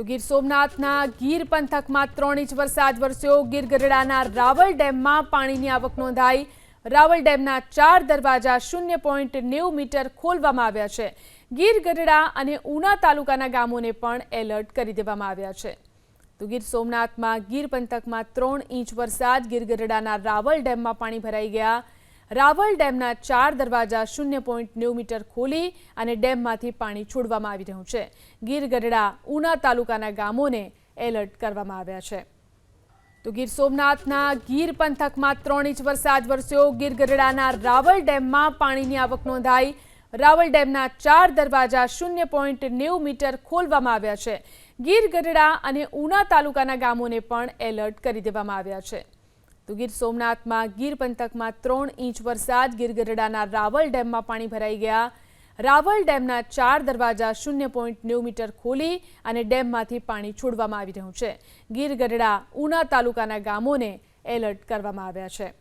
તો ગીર સોમનાથના ગીર પંથકમાં ત્રણ ઇંચ વરસાદ વરસ્યો. ગીર ગઢડાના રાવલ ડેમમાં પાણીની આવક નોંધાઈ. રાવલ ડેમના ચાર દરવાજા શૂન્ય પોઈન્ટ નેવું મીટર ખોલવામાં આવ્યા છે. ગીર ગઢડા અને ઉના તાલુકાના ગામોને પણ એલર્ટ કરી દેવામાં આવ્યા છે. તો ગીર સોમનાથમાં ગીર પંથકમાં ત્રણ ઇંચ વરસાદ. ગીર ગઢડાના રાવલ ડેમમાં પાણી ભરાઈ ગયા. રાવલ ડેમના ચાર દરવાજા શૂન્ય પોઈન્ટ નેવું મીટર ખોલી અને ડેમમાંથી પાણી છોડવામાં આવી રહ્યું છે. ગીર ગઢડા ઉના તાલુકાના ગામોને એલર્ટ કરવામાં આવ્યા છે. તો ગીર સોમનાથના ગીર પંથકમાં ત્રણ ઇંચ વરસાદ વરસ્યો. ગીર ગઢડાના રાવલ ડેમમાં પાણીની આવક નોંધાઈ. રાવલ ડેમના ચાર દરવાજા શૂન્ય પોઈન્ટ નેવું મીટર ખોલવામાં આવ્યા છે. ગીર ગઢડા અને ઉના તાલુકાના ગામોને પણ એલર્ટ કરી દેવામાં આવ્યા છે. તો ગીર સોમનાથમાં, ગીર પંથકમાં ત્રણ ઇંચ વરસાદ, ગીર ગઢડાના રાવલ ડેમમાં પાણી ભરાઈ ગયા. રાવલ ડેમના ચાર દરવાજા શૂન્ય પોઈન્ટ નેવું મીટર ખોલી અને ડેમમાંથી પાણી છોડવામાં આવી રહ્યું છે. ગીર ગઢડા, ઉના તાલુકાના ગામોને એલર્ટ કરવામાં આવ્યા છે.